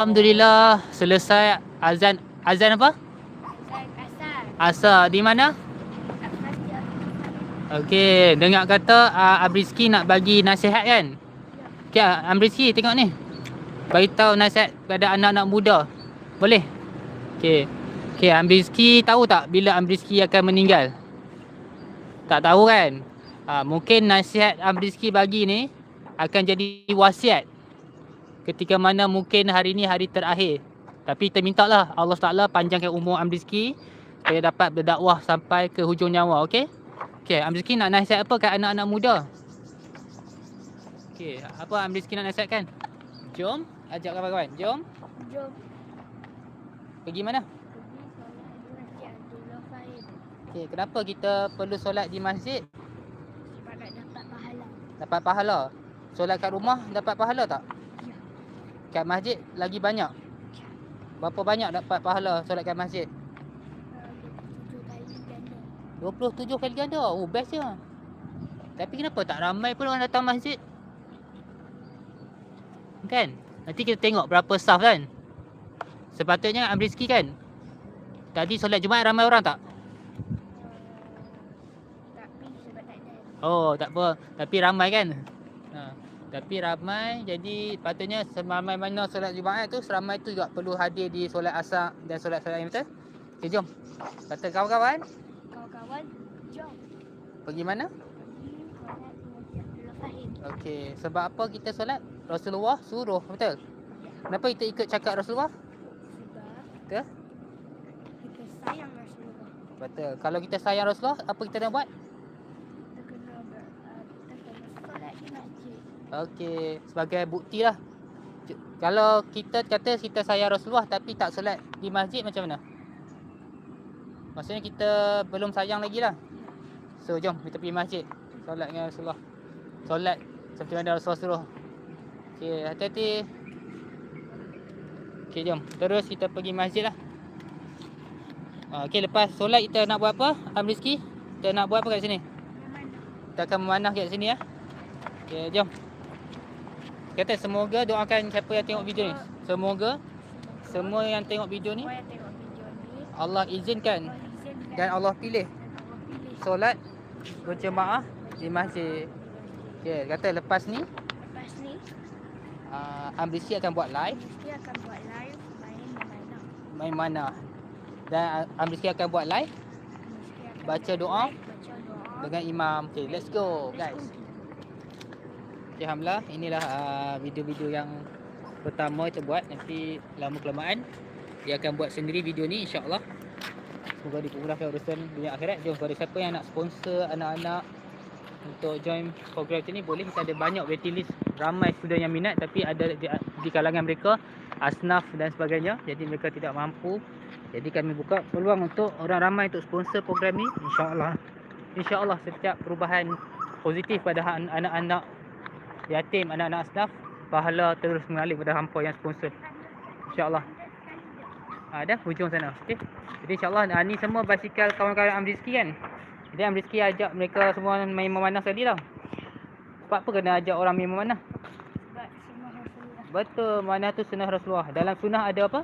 Alhamdulillah selesai azan azan apa? Saya kasar. Asar di mana? Okey, dengar kata uh, Abriski nak bagi nasihat kan? Okey, Abriski tengok ni. Bagi tahu nasihat kepada anak-anak muda. Boleh? Okey. Okey, Abriski tahu tak bila Abriski akan meninggal? Tak tahu kan? Uh, mungkin nasihat Abriski bagi ni akan jadi wasiat ketika mana mungkin hari ni hari terakhir. Tapi kita minta lah Allah Taala panjangkan umur Amrizki supaya dapat berdakwah sampai ke hujung nyawa, okey? Okey, Amrizki nak nasihat apa kat anak-anak muda? Okey, apa Amrizki nak nasihatkan? Jom, ajak kawan-kawan. Jom, Jom pergi mana? Okey, kenapa kita perlu solat di masjid? Sebab nak dapat pahala. Dapat pahala. Solat kat rumah dapat pahala tak? Kat masjid lagi banyak. Berapa banyak dapat pahala solat kat masjid? Uh, tujuh 27 kali ganda. Oh, best je. Tapi kenapa tak ramai pun orang datang masjid? Kan? Nanti kita tengok berapa staff kan? Sepatutnya Amrizki kan? Tadi solat Jumaat ramai orang tak? Oh, tak apa. Tapi ramai kan? Tapi ramai jadi patutnya seramai mana solat Jumaat tu seramai tu juga perlu hadir di solat asar dan solat-solat lain betul? Okay, jom. Kata kawan-kawan, Kawan-kawan, jom pergi mana? solat. Okey, sebab apa kita solat? Rasulullah suruh, betul? Kenapa kita ikut cakap Rasulullah? Sebab kita sayang Rasulullah. Betul. Kalau kita sayang Rasulullah, apa kita nak buat? Kita kena ber, uh, kita kena solat di masjid. Okey, sebagai bukti lah. Kalau kita kata kita sayang Rasulullah tapi tak solat di masjid macam mana? Maksudnya kita belum sayang lagi lah. So jom kita pergi masjid. Solat dengan Rasulullah. Solat seperti mana Rasulullah suruh. Okey, hati-hati. Okey, jom. Terus kita pergi masjid lah. Ah, Okey, lepas solat kita nak buat apa? Amrizki? Kita nak buat apa kat sini? Kita akan memanah kat sini ya. Okey, jom. Kata semoga doakan siapa yang tengok video ni. Semoga semua yang tengok video ni Allah izinkan dan Allah pilih solat berjemaah di masjid. Okey, kata lepas ni Lepas ni, uh, Amrisi akan buat live Rizky akan buat live main memanah. main mana. Dan Amrisi akan buat live Baca buat doa live, Baca doa. dengan imam. Okey, let's go guys. Okay, Alhamdulillah inilah uh, video-video yang pertama kita buat. Nanti lama kelamaan dia akan buat sendiri video ni insya-Allah. Semoga dipermudahkan urusan dunia akhirat. Jom kepada siapa yang nak sponsor anak-anak untuk join program ni boleh. Kita ada banyak waiting list. Ramai student yang minat tapi ada di, di kalangan mereka asnaf dan sebagainya. Jadi mereka tidak mampu. Jadi kami buka peluang untuk orang ramai untuk sponsor program ni insya-Allah. insya-Allah setiap perubahan positif pada anak-anak yatim anak-anak asnaf pahala terus mengalir kepada hampa yang sponsor. Insyaallah. Ada hujung sana. Okey. Jadi insyaallah ah, ni semua basikal kawan-kawan Amrizki kan? Jadi Amrizki ajak mereka semua main memanah sekali tau. Sebab apa kena ajak orang main memanah? Betul mana tu sunnah Rasulullah. Dalam sunnah ada apa?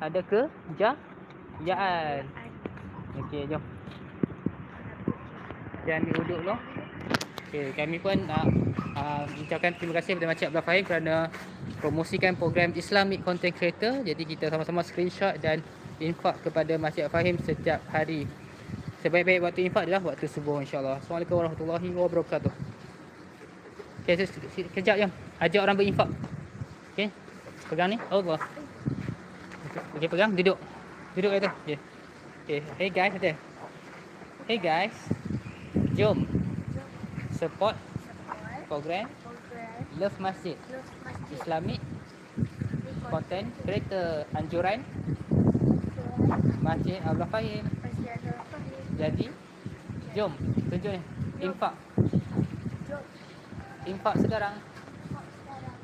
Ada ke? Ja? Jaan. Okey jom. Dan ambil wuduk dulu Okey, kami pun nak uh, ucapkan terima kasih kepada Makcik Abdul Fahim kerana promosikan program Islamic Content Creator. Jadi kita sama-sama screenshot dan infak kepada Makcik Fahim setiap hari. Sebaik-baik waktu infak adalah waktu subuh insya-Allah. Assalamualaikum warahmatullahi wabarakatuh. Okey, se- se- kejap jom. Ajak orang berinfak. Okey. Pegang ni. Allah. Okey, okay, pegang duduk. Duduk kat tu. Okey. Okey, hey guys. Hey guys. Jom support program Love Masjid. Islamic Content Creator Anjuran Masjid Abdul Fahim. Jadi jom tunjuk ni infak infak sekarang. Support sekarang.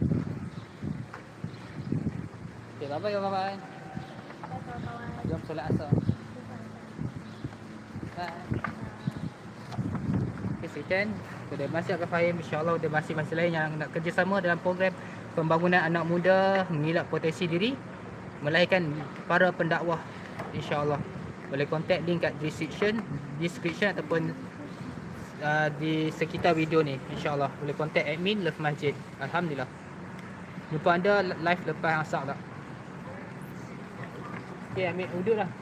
Okey, bye bye bye bye. Bye, kawan-kawan. Jom solat asar. Bye. Okay, sekian kepada Masjid Abdul Fahim insya-Allah ada masih-masih lain yang nak kerjasama dalam program pembangunan anak muda mengilap potensi diri melahirkan para pendakwah insyaallah. Boleh contact link kat description description ataupun uh, di sekitar video ni insyaallah. Boleh contact admin Love Masjid. Alhamdulillah. Jumpa anda live lepas asar tak? Okay, ambil uduk lah.